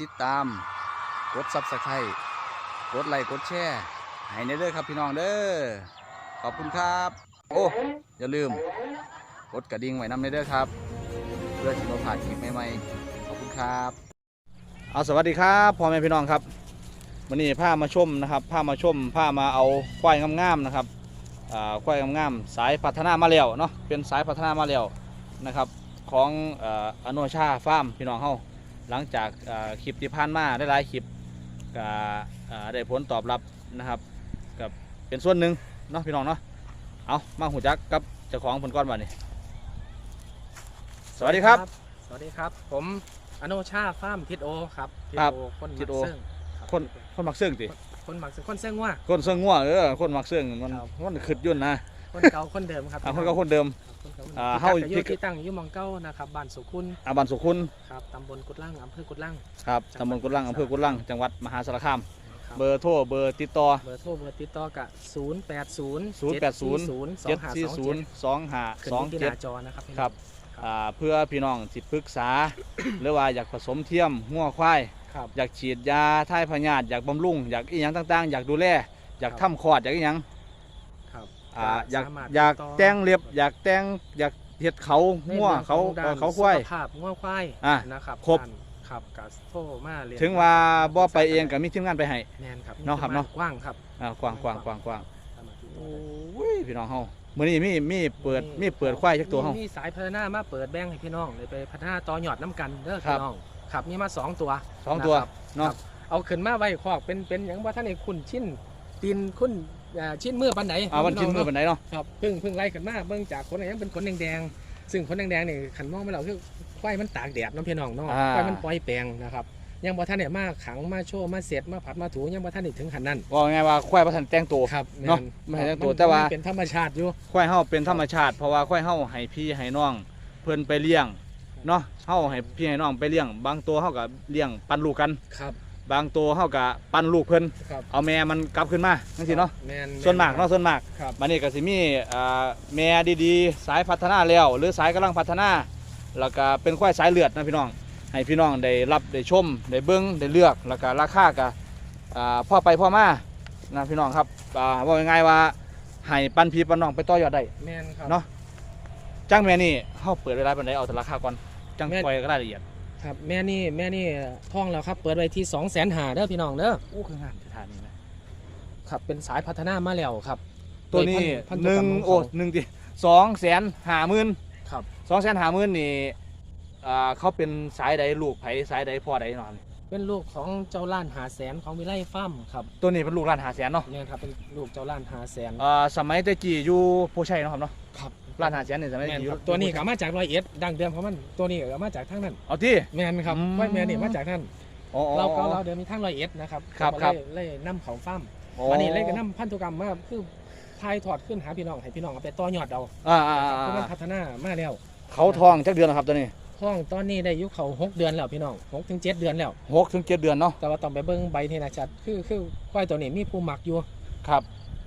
ติดตาม กดซับสไครต์กดไลค์กดแชร์ให้ในเด้อครับพี่น้องเด้อขอบคุณครับ โอ้อย่าลืม กดกระดิ่งไว้นำในเด้อครับ เพื่อที่เราผ่านคลิปใหม่ๆขอบคุณครับเอาสวัสดีครับพ่อแม่พี่น้องครับวันนี้พามาชมนะครับพามาชมพามาเอาควายงามๆนะครับอ่าควายงามๆสายพัฒนามาแล้วเนาะเป็นสายพัฒนามาแล้วนะครับของอออโนชาฟาร์มพี่น้องเฮา หลังจากเอ่อคลิปที่ผ่านมาได้หลายๆคลิปก็อ่าได้ผลตอบรับนะครับกับเป็นส่วนหนึ่งเนาะพี่น้องเนาะเอามาหูจักกับเจ้าของผลก้อนบัดนี้ สวัสดีครับ สวัสดีครับ ผมอโนชาฟาร์มทิดโอครับทิดครับโอคนทิมัดกโอเซิงรับคนคนมักเสื่องติคนมักเซิงคนเซิงว่าคนเสื่องง่วเออคนมักเสื่องมันครับมันขึ้นยุ่นนะ คนเก่าคนเดิมครับอ่าคนก็คนเดิมครับคนเก่าอ่าเฮาเฮาอยู่ที่ตั้งอยู่หมองเก้านะครับบ้านสุขุนอาบันสุขุนครับตำบลกุดล่างอำเภอกุดล่างครับตำบลกุดลังอำเภอกุดลังจังหวัดมหาสารคาม ครับเบอร์โทรเบอร์ติดต่อ เบอร์โทรเบอร์ติดต่อกะ0 8 0 0 8 0 7 4 0 2 5 ขึ้น2ที่หน้า7 จอนะครับพี่น้องครับ อ่าเพื่อพี่น้องสิปรึกษา หรือว่าอยากผสมเทียมงัวควาย ครับ อยากฉีดยาท่ายพยาธิอยากบำรุง อยากอีหยังต่างๆ อยากดูแล อยากครับ ทำคลอด อยากอีหยังครับ อ่าอยากสมรถอยากติดต่แต่งเล็บอยากแต่งอยากเฮ็ดเขาในงัวรื่องเขาของด้นเขาควาย สุขภาพงัวควายอะนะครับครบ ด้านครับกับโทรมาเรียนถึงว่าบ่ไปเองก็มีทีมงานไปให้ แมนครับเนาะครับเนาะ กว้างครับอ่ากว้างกว้างกว้างกว้างสามารถติดโอต่อได้้ยพี่น้องเฮามื้อนี้มีมีเปิดมีเปิดควายจักตัวเฮา มีสายพัฒนามาเปิดแบ่งให้พี่น้องเลยไปพัฒนาต่อยอดน้ำกันเด้อครัพี่บน้องครับมีมาสองตัวสองตัวนะครับเนาะเอาขึ้นมาไว้คอกเป็นเป็นอย่างว่าท่านไอ้คุณชิ้นตีนคุณ อ่าชิ้นมือปันไหนอ่าวันชิ้นมือปานใดเนาะครับเพิ่งเพิ่งไล่ขึ้นมาเบิ่งจากคนไหนยังเป็นขนแดงๆซึ่งขนแดงๆนี่ขันมองไปแล้วคือควายมันตากแดดเน้องพี่น้องเนาะอ่าควายมันปล่อยแปลงนะครับยังบ่ท่านเนี่ยมาขังมาโชว์มาเสร็จมาผัดมาถูยังบ่ท่านนี่ถึงขันนั้นว่าไงว่าควายบ่ทันแต่งตัวครับเนาะแม่ไม่ใช่ครับตัวมันแต่ว่ามันเป็นธรรมชาติอยู่ควายเฮาเป็นธรรมชาติเพราะว่าควายเฮาให้พี่ให้น้องเพิ่นไปเลี้ยงเนาะเฮาให้พี่ให้น้องไปเลี้ยง บางตัวเฮาก็เลี้ยงปันลูกกันครับ บางตัวเฮาก็ปันลูกเพิ่นครับเอาแม่มันกลับขึ้นมาจังซี่เนาะแม่นส่วนมากเนาะส่วนมากครับบัดนี้ก็สิมีอ่าแม่ดีๆ สายพัฒนาแล้ว หรือสายกำลังพัฒนา แล้วก็เป็นควายสายเลือดนะพี่น้อง ให้พี่น้องได้รับได้ชมได้เบิ้งได้เลือกแล้วก็ราคาก็อ่าพ่อไปพ่อมานะพี่น้องครับอ่าว่าง่ายๆว่าให้ปันพี่ปันน้องไปต่อยอดได้ แม่นครับ เนาะ จ้างแม่นี่เฮาเปิดเวลาปานใดเอาแต่ราคาก่อนจังแม่นปล่อยก็รายละเอียด ครับแม่นี่แม่นี่ท่องแล้วครับ เปิดไว้ที่2 0 0 0 0 0หาเด้อพี่น้องเด้อโอ้คืองามสถานนี้นะครับเป็นสายพัฒนามาแล้วครับตัวนี้พัพัหนึ่งธุกรรมขโอ้เขาหนึ่งดิสองแสนห้าหมื่นครับสองแสนห้าหมื่นนี่อ่าเขาเป็นสายใดลูกไผสายใดพ่อใดนอนเป็นลูกของเจ้าล้านหาแสนของวิไลฟาร์มครับตัวนี้เป็นลูกร้านหาแสนเนาะเนี่ยครับเป็นลูกเจ้าล้านหาแสนอ่าสมัยแตะกี้อยู่โพชัยเนาะครับเนาะครับ ร้านหาแสนนี่สมัยแม่นตะกี้อคยู่รับตัวนี้ก็มาจากรอยเอ็ดดังเดิมของมันตัวนี้ก็มาจากทางนั้นเอาที่ แม่นครับอืม ไว้แม่นี่มาจากนั่นอ๋ออ๋อ เราก็อ๋อเราเดิมมีทางรอยเอ็ดนะครับครับก็ครับ เลยเลยนํเขาฟาร์มอ๋อวันนี้เลยก็นํพันธุกรรมมาคือทายถอดขึ้นหาพี่น้องให้พี่น้องเอาไปต่อยอดเอาอ่าอ่าครับอ่าคือมันพัฒนามาแล้วเขาทองจักเดือนแล้วครับตัวนี้ห้องตอนนี้ได้อายุเขาหกเดือนแล้วพี่น้องหกถึงเจ็ดเดือนแล้ว หกถึงเจ็ดเดือนเนาะแต่ว่าต้องไปเบิ้งใบที่นะจัดคือคือควายตัวนี้มีผู้มักอยู่ครับ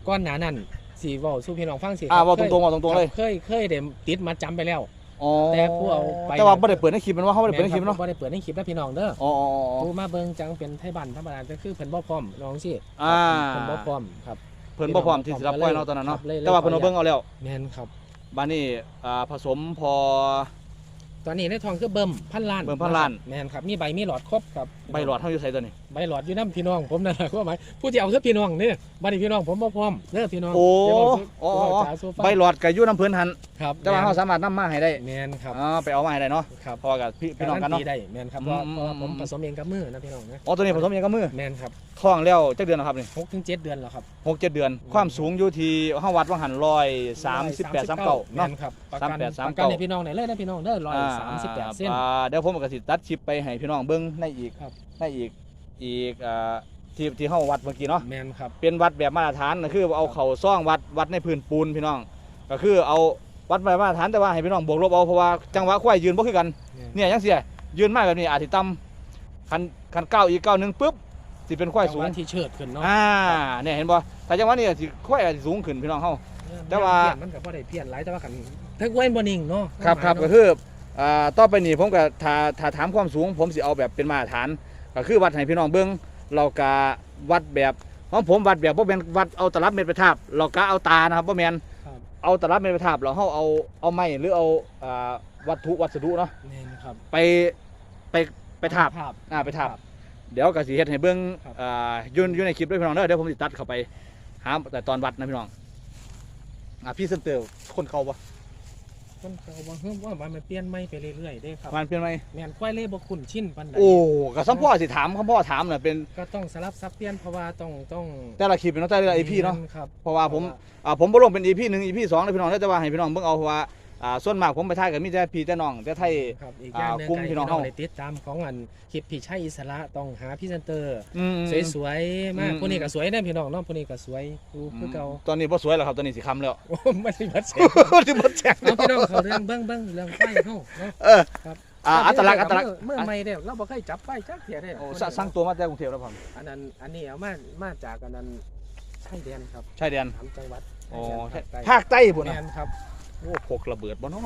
ก้อนหนานั่น สีเว้าสู้พี่น้องฟังสิอ่าคบเว่าตรงๆเว่าตรงๆเลยคบเคยเคยเดี๋ยวติดมาจำไปแล้ว อ๋อแต่ผู้เอาไป แต่ว่าไม่ได้เปิดในคลิปมันว่าเขาไม่ได้เปิดในคลิปแม่เนาะบ่ได้เปิดในคลิปนะพี่น้องเด้ออ๋ออ๋ออ๋อ ผู้มาเบิ้งจังเป็นไทบันธรรมดาแต่คือเพิ่นบ่พร้อมน้องสิอ่า เพิ่นบ่พร้อมครับ เพิ่นบ่พร้อมที่จะรับปล่อยเนาะตอนนั้นเนาะครับเลยเลย แต่ว่าเพิ่นเอาเบิ่งเอาแล้วแม่นครับ บ้านนี้อ่าผสมพอ ตอนนี้ในทองคือเบิ่มพันล้านเบิ่มพันล้าน แม่นครับมีใบมีหลอดครบครับใบหลอดเฮาอยู่ใส่ตัวนี้ใบหลอดอยู่น้ำพี่น้องผมนั่นแหละก็หมายผู้ที่เอาคือพี่น้องนี่บัดนี้พี่น้องผมบ่พร้อมเด้อพี่น้องโอ้เดี๋ยวผมสิอ๋อเดี๋ยวอ๋อจ๋าสู้ฟังใบหลอดก็อยู่น้ำเพิ่นหันครับแต่ว่าเฮาสามารถนำมาให้ได้แมนครับอ่าไปเอามาให้ได้เนาะครับพอกับพี่พี่น้องกันเนาะ ตีได้แมนครับเพราะอืมเพราะว่าผมอืมผสมเองกับมือนะพี่น้องนะอ๋อตัวนี้ผสมเองกับมือแมนครับท้องแล้วจักเดือนแล้วครับนี่หกถึงเจ็ดเดือนแล้วครับหกเจ็ดเดือน ความสูงอยู่ที่เฮาวัดว่าหันร้อยสามสิบแปดสามเก้าแมเนาะ นครับประสามกันแปดสามประกันเก้าในพี่น้องไหนเลยนะพี่น้องเด้อร้อยสามสิบแปดเส้น อ่าเดี๋ยวผมก็สิตัดชิปไปให้พี่น้องเบิ้งในอีกครับ ในอีกอีกอ่าที่ที่เฮาวัดเมื่อกี้เนาะ แมนครับ เป็นวัดแบบมาตรฐานก็คือเอาเข่าซ่องวัดวัดในพื้นปูนพี่น้อง ก็คือเอาวัดแบบมาตรฐานแต่ว่าให้พี่น้องบวกลบเอาเพราะว่าจังหวะควายยืนบ่คือกันแม่นเนี่ยยังเสียยืนมาแบบนี้อาจสิต่ำคันคันเก้าอีกเก้าหนึงปุ๊บสิเป็นควายสูงจังหวะที่เชิดขึ้นเนาะอ่าเนี่ยเห็นบ่แต่จังหวะนี้สิควายอาจสิสูงขึ้นพี่น้องเฮา แต่ว่า เพี้ยนมันก็บ่ได้เพี้ยนหลายแต่ว่าคันถ้าไว้บ่นิ่งเนาะครับครับหมายก็เนาะคืออ่า ต่อไปนี้ผมก็ถ้าถ้าถามความสูง ผมสิเอาแบบเป็นมาตรฐานก็คือวัดให้พี่น้องเบิ่งเราก็วัดแบบของผมวัดแบบบ่แม่นวัดเอาตลับเม็ดไปทาบเราก็เอาตานะครับบ่แม่นครับเอาตลับเม็ดไปทาบเราเฮาเอาเอาไม้หรือเอาอ่าวัตถุวัสดุเนาะแม่นครับไปไปไปทาบภาพอ่าไปทาบ เดี๋ยวก็สิเฮ็ดให้เบิ่งครับ อ่าอยู่อยู่ในคลิปด้วยพี่น้องเด้อเดี๋ยวผมสิตัดเข้าไปหาแต่ตอนวัดนะพี่น้องอ่าพี่เซนเตอร์คนเขาบ่ คนเก่าว่าเฮ้ยว่ามันเปลี่ยนไม่ไปเรื่อยๆได้ครับมันเป็นไหมแม่นควายเล่บ่คุ้นชินปานใดโอ้ก็สัมพ่อสิถามคำพ่อถามน่ะเป็นก็ต้องสลับซับเปลี่ยนเพราะว่าต้องต้องแต่ละคลิปเป็นเนาะแต่ละ EP เนาะครับเพราะว่าผมอ่าผมบ่ลงเป็น EP หนึ่ง EP สองเลยพี่น้องแต่ว่าให้พี่น้องเบิ่งเอาเพราะว่า อ่าส่วนมากผมไปถ่ายกับมีแต่พี่แต่น้องแต่ไทย ครับอีกอย่างหนึงอ่ากลุ่มพี่น้องให้เฮาได้ติดตามของอันคลิปพี่ชัยอิสระต้องหาพรี่เซนเตอร์ อืม สวยๆมากอืมพวกนี้ก็สวยนะพี่น้องเน้องพวกนี้ก็สวยดูคือเก่าตอนนี้บ่สวยแล้วครับตอนนี้สิคำแล้ว โอ้ไม่ได้บัดเสียสิบ่แจ้งเอาพี่น้องเขาเรื่องเบิ้งเบิ้งเรื่องไฟเฮาเนาะเออ ครับอ่าอัตลักษณ์อัตลักษณ์เมื่อเมื่อไม่เด้อเราบ่เคยจับไฟจักเถียได้โอ้สสร้างตัวมาจากกรุงเทพแล้วผมอันนั้นอันนี้เอามามาจากอันนั้นชายแดนครับชายแดน สามจังหวัดอ๋อชายแดนภาคใต้พุ่นแมน่ะนครับ โอ้พกระเบิดบ่เนาะ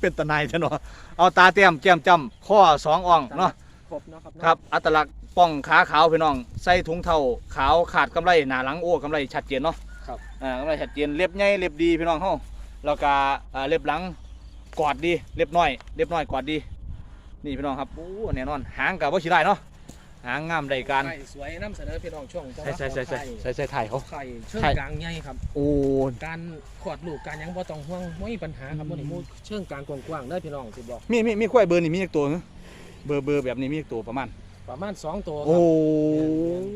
เป็นตะนายซะเนาะเอาตาเตรียมแก้มจำข้อสองอ่องเนาะครบเนาะครับเนาะครับอัตลักษณ์ป้องขาขาวพี่น้อง ใส่ถุงเท้าขาวขาดกำไรหน้าหลังโอ้กำไรชัดเจนเนาะครับอ่ากำไรชัดเจนเล็บใหญ่เล็บดีพี่น้องเฮาแล้วก็อ่าเล็บหลังกอดดีเล็บน้อยเล็บน้อยกอดดี นี่พี่น้องครับโอ้แน่นอนหางกับว่าชิได้เนาะ หางงามได้การไข่สวยนํเสนอพี่น้องช่วงจังหใส่วะใส่ใส่ของใส่ไข่ใส่ใส่ถ่ายเขา ไข่เชิงไข่กลางใหญ่ครับ โอ้ การขอดลูกการหยังบ่ต้องห่วงบ่มีปัญหาครับอืมบ่ได้มูเชิงกลางกว้างๆเด้อพี่น้องสิบอกมีมีมีควายเบอร์นี่มีอีกตัวเหรอเบอร์เบอร์แบบนี้มีอีกตัวประมาณ ประมาณ2ตัวคโอ้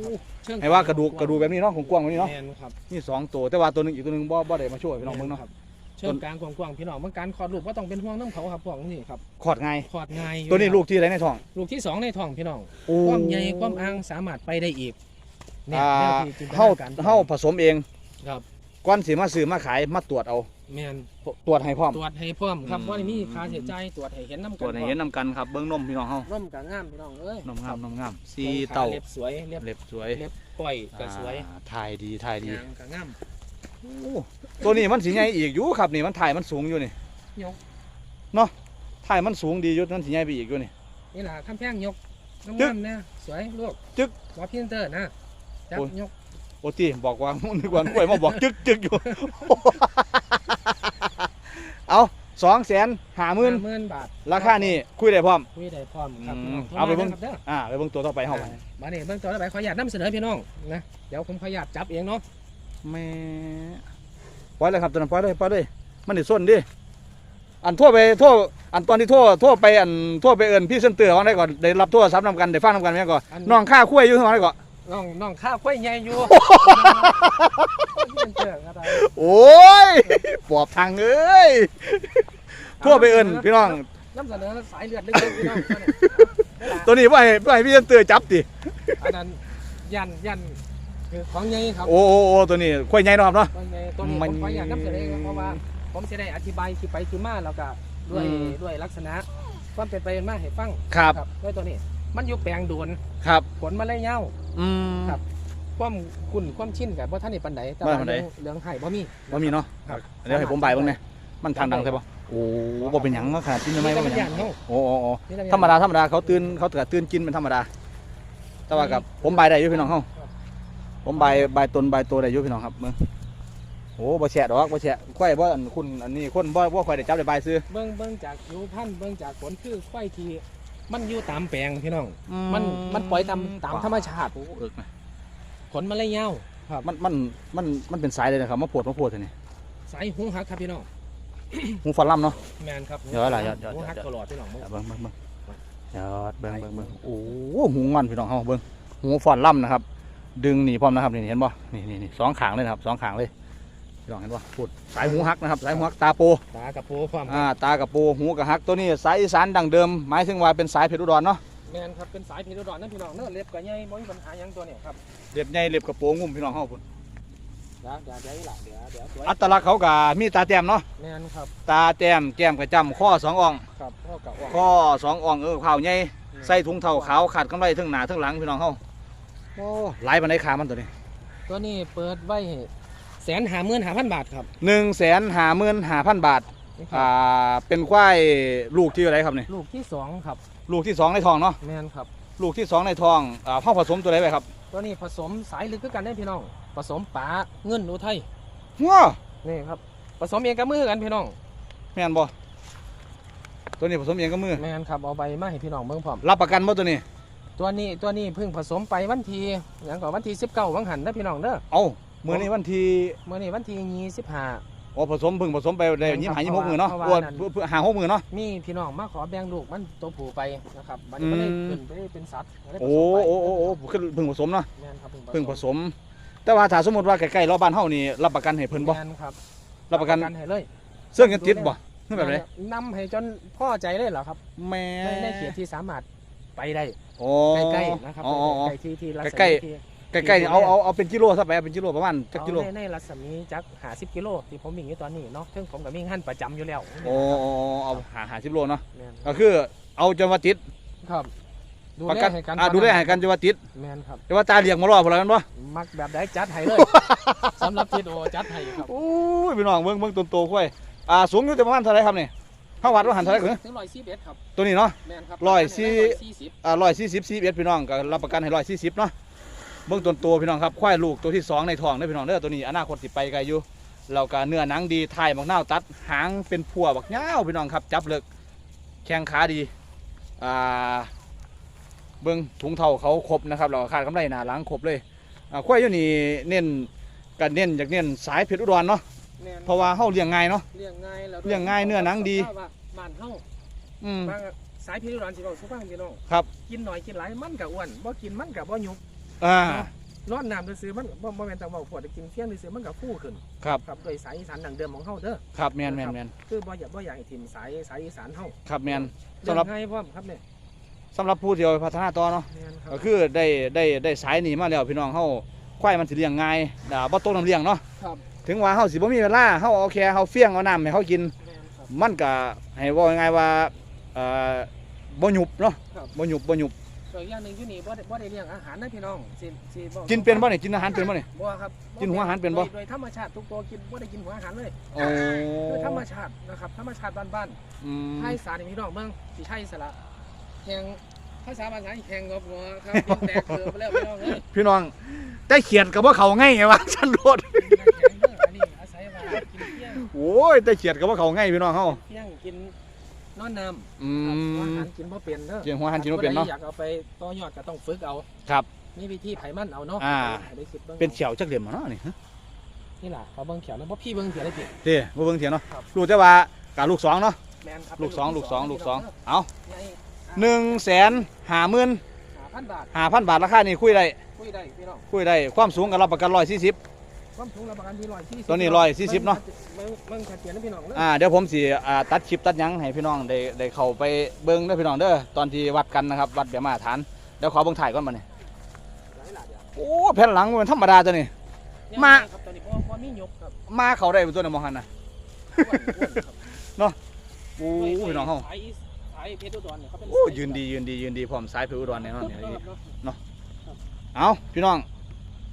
รับเชิงให้ว่ากระดูกกระดูกแบบนี้เนาะของกว้างแบบนี้เนาะแม่นครับนี่สองตัวแต่ว่าตัวหนึงอีกตัวหนึงบ่บ่ได้มาช่วยพี่น้องเบิ่งเนาะครับ เชิงกลางกว้างๆพี่น้องมันการขอดลูกบ่ต้องเป็นห่วงน้ำเขาครับพวกนี้ครับขอดง่ายขอดง่ายอยู่ตัวนี้ลูกที่ไรในท้อง ลูกที่สองในท้องพี่น้องโอ้ความใหญ่ความอ่างสามารถไปได้อีกเนี่ยอ่าแนวที่จินตเฮานาการเฮาผสมเองครับก่อนสิมาซื้อมาขายมาตรวจเอา แม่นตรวจให้พร้อมตรวจให้พร้อมครับอืมว่ามีค่าใช้จ่ายตรวจให้เห็นน้ำตกัรวจให้เห็นนำกันครับเบิ่งนมพี่น้องเฮาร่มกับงามพี่น้องเอ้ยนมงามนมงามสีขเต่าเล็บสวยเล็บเล็บสวยเล็บปล่อยก็สวยอ่าถ่ายดีถ่ายดี ยางกับงามโอ้ ตัวนี้มันสีใหญ่อีกอยู่ครับนี่มันถ่ายมันสูงอยู่นี่ยกถ่ายมันสูงดีอยู่มันสีใหญ่ไปอีกอยู่นี่นี่แหละข้ามแพงยกจึ๊งากมๆเนี่ยสวยลูกจึ๊กว่าพี่เตอร์นะจับโอ้ยยกโอตีบอกว่านึกว่ากล้วยมาบอกจึกจึกอยู่ เอาสองแสนห้าหมื่นหมื่นบาท ราคานี่คุยได้พร้อม คุยได้พร้อมครับอืพี่มน้องโทรเอาไปเบิ่งมด้ครับเด้ออ่าไปเบิ่งตัวต่อไปเฮาไปมาเนี่ยเบื้องต้นแล้วไปขออนุญาตนำเสนอพี่น้องนะ เดี๋ยวผมขออนุญาตจับเองเนาะ แม่ปล่อยเลยครับตัวนั้นปล่อยเลยปล่อยเลยมันนี่ส้นดิอันทั่วไปทั่วอันตอนที่ทั่วทั่วไปอันทั่วไปเอินพี่เส้นเตือของได้ก่อนได้รับทั่วซับนำกันได้ฟังนำกันแม่ก่อนน้องข้าคุ้ยอยู่ข้างหลังได้ก่อนน้องน้องข้าวค่อยใหญ่อยู่พี่เตอร์ก็ได้โอ้ยปอบทางเอ้ยทั่วไปเอินพี่น้องนำเสนอสายเลือดลึกๆพี่น้องตัวนี้เอาตัวนี้ว่าให้ว่าให้พี่เส้นเตือจับดิอันนั้นยันยัน คือของใหญ่ครับโอ้โอ้โอ้ตัวนี้คุ้ยใหญ่เนาะครับเนาะ ของใหญ่ตัวนี้มัผนมขออนุญาตนำเสนอเพราะว่าผมจะได้อธิบายที่ไปที่มาแล้วก็ด้วยอืม ด้วยลักษณะความเป็นไปเป็นมาให้ฟังครับด้วยตัวนี้ มันอยู่แปลงโดนครับผลมาเลยเงาอืม ครับ ความคุ้นความชินกับว่าท่านนี่ปันใดแต่บ่ว่าปานใด เรื่องเรื่องไห้บ่มี ว่ามีเนาะครับ เดี๋ยวให้ผมใบายเบ้างเนี่ยมันทางดังใช่ปะโอ้บ่เป็นหยังเนาะขนาดที่นี่ไม่แต่บ่มัเป็นนหยัยางนเขาโอ้โอ้โอ้นี่แต่นธรรมดาธรรมดาเขาตื่นเขาเกิดตื่นกินเป็นธรรมดา แต่ว่ากับผมใบายได้อยู่พี่น้องเขา ผมใบายใบายตนใบายตัวได้อยู่พี่น้องครับเมืองโอ้บ่แฉะดอกบ่แฉะควายบ่อันคุณอันนี้คนบ่บ่ควายได้จับได้ใบายซื้อ เบิ่งเบิ่งจากผิวพันธุ์เบิ่งจากผลคือควายที่มันอยู่ตามแปลงพี่น้อง อืมันมันปล่อยตามตามธรรมชาติโอ้เอิกนะขนมาเลยเงาครับมันมันมันมันเป็นสายเลยนะครับมาปวดมาปวดเท่านี้สายหูหักครับพี่น้องหูฟันล่ำเนาะ แมนครับเดี๋ยวอะไรเดี๋ยวเดี๋ยวหูหักเดี๋ยว ตลอดพี่น้องมึงเบิ่งเบิ่งเบิ่งยอดเบิ่งเบิ่งเบิ่งโอ้โหหูงอนพี่น้องเฮาเบิ่งหูฟันล่ำนะครับ ดึงหนีพร้อมนะครับนี่เห็นบ่นี่นี่นี่สองขางเลยนะครับสองขางเลยพี่น้องเห็นบ่พูดสายหูหักนะครับสายหูหักตาโปตากับโปความอ่าตากับโปหูกับหักตัวนี้สายอีสานดังเดิมหมายถึงว่าเป็นสายเพชรอุดรเนาะแมนครับเป็นสายพีรดอนนั่นพี่น้องเนื้อเล็บกับใหญ่บ่มีปัญหาหยังตัวเนี่ยครับเล็บใหญ่เล็บกับโปงุ่มพี่น้องเฮาพุ่นเดี๋ยวเดี๋ยวเดี๋ยวหล่ะเดี๋ยวเดี๋ยวสวยอัตลักษณ์เขาก็มีตาแต้มเนาะแมนครับตาแต้มแก้มกระจำข้อสองอ่องครับพ่อกับว่าข้อสองอ่องเออข้าวใหญ่ใส่ถุงเท้าขาวขาดกำไรทั้งหน้าทั้งหลังพี่น้องเฮา โอ้หลายปานใดขามันตัวนี้ตัวนี้เปิดไว้แสนหาหมื่นหาพันบาทครับหนึ่งแสนห้าหมื่นห้าพันบาทอ่าเป็นควายลูกที่อะไรครับนี่ลูกที่สองครับ ลูกที่สองในท้องเนาะแมนครับอลูกที่สองในท้องอ่าพ่อผสมตัวไหนไปครับ ตัวนี้ผสมสายลึกคือกันได้พี่น้อง ผสมป๋าเงินอุทัยว้านี่ครับผสมเองกับมือกันพี่น้องแม่นบ่ตัวนี้ผสมเองก็มือแม่นครับเอาใบมาให้พี่น้องเบิ่งพร้อมรับประกันบ่ตัวนี้ ตัวนี้ตัวนี้เพิ่งผสมไปวันที่หยังก่อนวันที่19วังหันนะพี่น้องเด้อเอามือนี้วันที่เมื่อนี้วันที่25โอ้ผสมเพึ่งผสมไปได้แม่นยี่ครับหายี่หกมือเนาะเพราะว่าอ้วนนั่นเพื่อเพื่อหาหกมือเนาะมีพี่น้องมาขอแบ่งลูกมันตัวผู้ไปนะครับบัดนี้ก็เลยอืมขึ้นไปเป็นสัตว์ก็เลยผโอ้สมไปโอ้โอ้โอ้ขึ้นเพึ่งผสมเนาะแม่นครับเพึ่งผสม แต่ว่าถ้าสมมติว่าใกล้ๆรอบบ้านเฮานี่รับประกันให้เพิ่นบ่แม่นครับรับประกันให้เลยเสื้อกันติดบ่นี่แบบไหนนำให้จนพ่อใจเลยเหรอครับแม่ในในเขตที่สามารถ ไปได้โอ้ใกล้ๆนะครับอ๋ออ๋ออ๋อ ใกล้ๆที่ที่รัศมีใกล้ที่ ใกล้ๆนี่เอาเอาเอาเป็นกิโลซะไปเอาเป็นกิโลประมาณจักเอากิโลในในรัศมีจักหาสิบกิโลที่ผมวิ่งอยู่ตอนนี้เนาะซึ่งผมกับวิ่งหั่นประจำอยู่แล้วโอ้โอ้โอ้เอาหาหาสิบโลเนาะแม่นก็คือเอาจนว่าติดครับดูประแลกันให้กันอ่าดูแลให้กันจนว่าติดแม่นครับ แต่ว่าตาเลี้ยงมารอพวกเราแม่นบ่มักแบบใดจัดให้เลยสำหรับทิดโอจัดให้ครับ โอ้ยพี่น้องเบิ่งเบิ่งต้นโตค่อยอ่าสูงอยู่แต่ประมาณเท่าไหร่ครับนี่ เฮาวัดว่าหันเท่าไหร่คือถึงร้อยสี่เอ็ดครับตัวนี้เนาะแม่นครับร้อยสี่สี่สิบอ่าร้อยสี่สิบสี่เอ็ดพี่น้องก็รับประกันให้ร้อยสี่สิบเนาะเบื้องต้นตัวพี่น้องครับควายลูกตัวที่สองในท้องเด้อพี่น้องเด้อตัวนี้อนาคตสิไปไกลอยู่เราก็เนื้อหนังดีถ่ายบักนาวตัดหางเป็นพัวบักยาวพี่น้องครับ จับเลิกแข้งขาดีอ่าเบื้องถุงเท้าเขาครบนะครับเราก็คาดกำไรหนาหลังครบเลยอ่าควายอยู่นี่เน้นกันเน้นอยากเน้นสายเพชรอุดรเนาะ แม่นเพราะว่าเฮาเลี้ยงง่ายเนาะ เลี้ยงง่ายแล้วเลี้ยงง่ายเนื้อหนังดีว่าบ้านเฮาอืม บางสายพิษร้อนสิบอกสุภาพพี่น้องครับ กินหน่อยกินหลายมันกับอ้วนบ่กินมันกับบ่หยุบอ่า ร้อนน้ำซื้อๆมันบ่บ่แม่นแต่เว้าปวดกินเที่ยงซื้อๆมันก็ฟูขึ้นครับ ครับโดยสายอีสานดังเดิมของเฮาเด้อ ครับแมนแมนแมนคือบ่อยากบ่อยากให้ถิ่มสายสายอีสานเฮาครับแมนเลี้ยสำหรับงง่ายพร้อมครับเนี่ยสำหรับผู้ที่เอาไปพัฒนาต่อเนาะ แม่นครัก็บคือได้ได้ได้สายหนีมาแล้วพี่น้องเฮาควายมันสิเลี้ยงง่ายอ่าบ่ตกน้ำเลี้ยงเนาะครับ ถึงว่าเฮาสิบ่มีเวลาเฮาเอาแค่เฮาเฟี้ยงเอาน้ำให้เฮากิน แม่นครับ มันก็ให้ว่าง่ายๆว่าเอ่อบ่หยุบเนาะครับ บ่หยุบบ่หยุบตัวอย่างหนึงอยู่นี่บ่ได้บ่ได้เลี้ยงอาหารนะพี่น้องสิสิบ่กินเป็นบ่นี่กินอาหารเป็นบ่นี่บ่ครับกินหัวอาหารเป็นบ่ โดยโดยธรรมชาติทุกตัวกินบ่ได้กินหัวอาหารเลยโอ้คือธรรมชาตินะครับธรรมชาติบ้านอืม ๆไทยสารนี่พี่น้องเบิ่งสิใช่สละแข่งภาษาภาษาแข่งกับหัวครับกินแตกเกือบไปแล้วพี่น้องเอ้ยพี่น้องแต่เขียดก็บ่เข้าง่ายไงวะฉันโลด แข่ง โอ้ยแต่เขียดก็บ่เข้าง่ายพี่น้องเฮาเที่ยงกินนอนน้ำอืครับหัวมอาหารกินบ่เป็นเด้อเกี่ยงหัวอาหารกินบ่เป็นเนาะ ผู้ใดอยากเอาไปต่อยอดก็ต้องฝึกเอาครับมีวิธีไผมันเอาเนาะอ่า ให้ได้คิดบิ่งเป็นเขียวจักเหลี่ยมเนาะนี่ฮะนี่ล่ะเขาเบิ่งเขียวแล้วบ่พี่เบิ่งเขียวได้ผิดเด้บ่เบิ่งเถียงเนาะครับ รู้แต่ว่าการลูกสองเนาะแม่นครับลูกสองลูกสองลูกสองในเอาหนึ่งแสนห้าหมื่น5,000บาทห้าพันบาทราคานี่คุยได้คุยได้พี่น้องคุยได้ความสูงกับรับประกันร้อยสี่สิบ ความสูงรับประกันที่140ตัวนี้140เนาะเบิ่งเบิ่งชัดเจนนะพี่น้องเด้ออ่าเดี๋ยวผมสิอ่าตัดคลิปตัดหยังให้พี่น้องได้ได้เข้าไปเบิ้งเด้อพี่น้องเด้อตอนที่วัดกันนะครับวัดเบียมาตรฐานเดี๋ยวขอเบิ้งถ่ายก่อนมาเนี่ยหลายหลายอย่างโอ้แผ่นหลังมันธรรมดาตัวนี้ มา ครับตอนนี้เพราะว่าเพราะมีหยกครับมาเขาได้เป็นตัวในมองหันนะอ้วนอ้วนครับโอ้พี่น้องเฮาสายอีสสายเพชรอุดรเนี่ยเขาเป็นโอ้สายืนดียืนดียืนดีพร้อมสายผิวอุดรแน่นอนสุดเนี่ยยอดเนาะ เอาพี่น้อง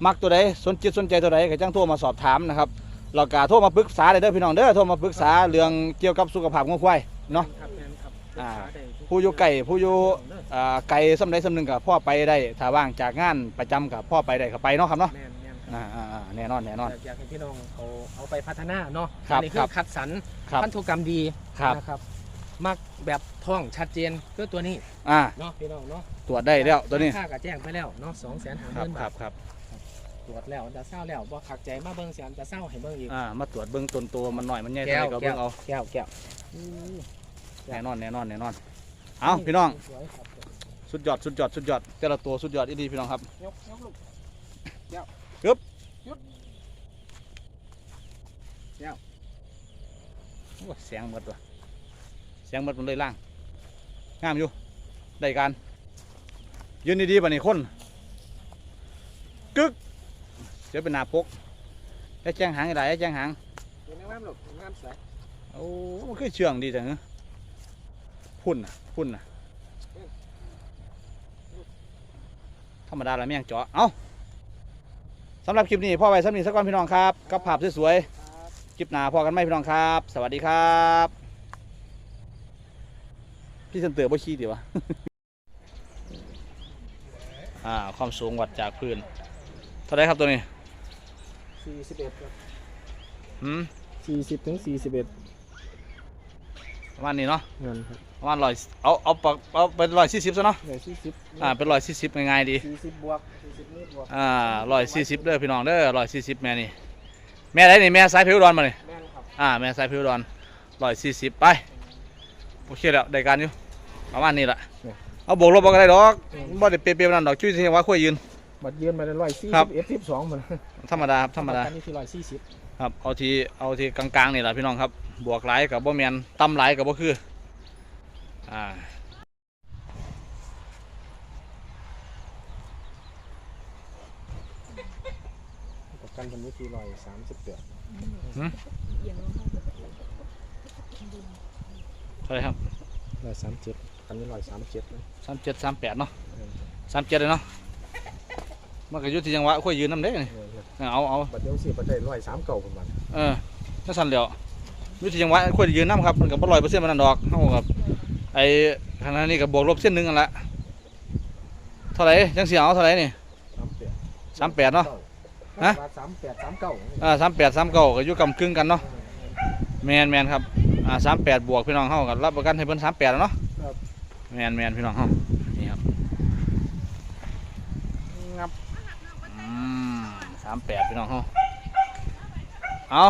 มักตัวใดสนจิตสนใจตัวใดก็จังโทรมาสอบถามนะครับเราก็โทรมาปรึกษาได้เด้อพี่น้องเด้อโทรมาปรึกษาเรื่องเกี่ยวกับสุขภาพของควายเนาะ ครับแม่นครับอ่าศึกษได้ทุกผู้อยู่ไก่ผู้อยู่เด้ออ่าไก่สำใดสำหนึ่งกับพ่อไปได้ถ้าว่างจากงานประจำกับพ่อไปได้ก็ไปเนาะครับเนาะแม่นแม่นครับอ่าอ่าอ่าแน่นอนแน่นอน อยากให้พี่น้องเอาเอาไปพัฒนาเนาะครับอันนี้คืครัอบคัดสรรครับ พันธุกรรมดีครับนะครับมักแบบท้องชัดเจนคือตัวนี้อ่าเนาะพี่น้องเนาะตรวจได้แล้วตัวนี้ ค่าก็แจ้งไปแล้วเนาะสองแสนห้าหครับมื่นคบารับทครับ ตรวจแล้วจะเศร้าแล้วบ่ขักใจมาเบิ่งเสียนจะเศร้าให้เบิ่งอีกอ่ามาตรวจเบื้องต้นตัวมันหน่อยมันใหญ่แก้เท่าวไหร่ก็แก้เบิ่วงเอาแก้วแก้วแน่นอนแน่นอนแน่นอนเอาพี่น้องสวยครับสุดยอดสุดยอดสุดยอดแต่ละตัวสุดยอดอีดีพี่น้องครับ ยกยกลูกโอ้ยเสียงหมดว่ะเสียงหมดมันเลยล่างงามอยู่ได้การยืนดีๆป่ะนี่คนกึกเดี๋ยวเป็นหนาปกแล้วแจ้งหางอะไรแล้วแจ้งหางเป็นงามลูกงามสวยโอ้มันคือเชื่องดีจังเนอะพุ่นน่ะพุ่นน่ะธรรมดาละแม่งเจาะเอาสำหรับคลิปนี้พ่อไว้สำนีสักก่อนพี่น้องครับกับภาพสวยๆครับคลิปหน้าพอกันไหมพี่น้องครับ สวัสดีครับพี่เซนเตอร์บ่ขี้ดีวะอ่าความสูงวัดจากพื้น เท่าไรครับตัวนี้ 41ครับหืม40ถึง41ประมาณนี้เนาะเงินครับประมาณร้อยเอาเอาปากเอาเป็นร้อยสี่สิบซะเนาะเหลือ40อ่าเป็นร้อยสี่สิบง่ายๆดี40บวก40นิดบวกอ่าร้อยสี่สิบเด้อพี่น้องเด้อร้อยสี่สิบแม่นี่แม่ไหนนี่แม่สายผิวดอนมาเลยแม่นครับอ่าแม่สายผิวดอนร้อยสี่สิบไปโอเคแล้วได้การอยู่ประมาณนี้แหละเอาบวกลบบ่ก็ได้ดอกบ่ได้เปรียบๆนั่นดอกชื่อที่ว่าคุยยืน บัดยืนมาได้140ครับ F12 มันธรรมดาครับธรรมดาอันนี้ที่140ครับเอาทีเอาทีกลางๆนี่แหละพี่น้องครับ บวกหลายกับบ่แมนต่ำหลายกับบ่คืออ่าประกันคนนี้ที่138เท่าไหรครับ137คันนี้137นะ สามเจ็ดสามแปดเนาะสามเจ็ดเลยเนาะ มันก็อยู่ที่จังหวะคุยยืนน้ำเด้นี่เออครับเอาเอาบัดเดี๋ยวสิบัดได้139ประมาณเออนั่นสั่นเดียวอยู่ที่จังหวะคุยยืนน้ำครับมันก็บ่ร้อยเปอร์เซ็นต์มันนั่นดอกเท่ากับไอ้ขณะนี้กับบวกลบเส้นหนึ่งกันละเท่าไหรจังสีเอาเท่าไหรนี่38สามแปดเนาะฮะ38 39อ่าสามแปดสามเก้าก็อยู่กำกึ่งกันเนาะแมนแมนครับอ่าสามแปดบวกพี่น้องเฮากับรับประกันให้เพิ่นสามแปดเนาะครับแมนแมนพี่น้องเฮานี่ครับงับอืม สามแปดพี่น้องเฮาเอา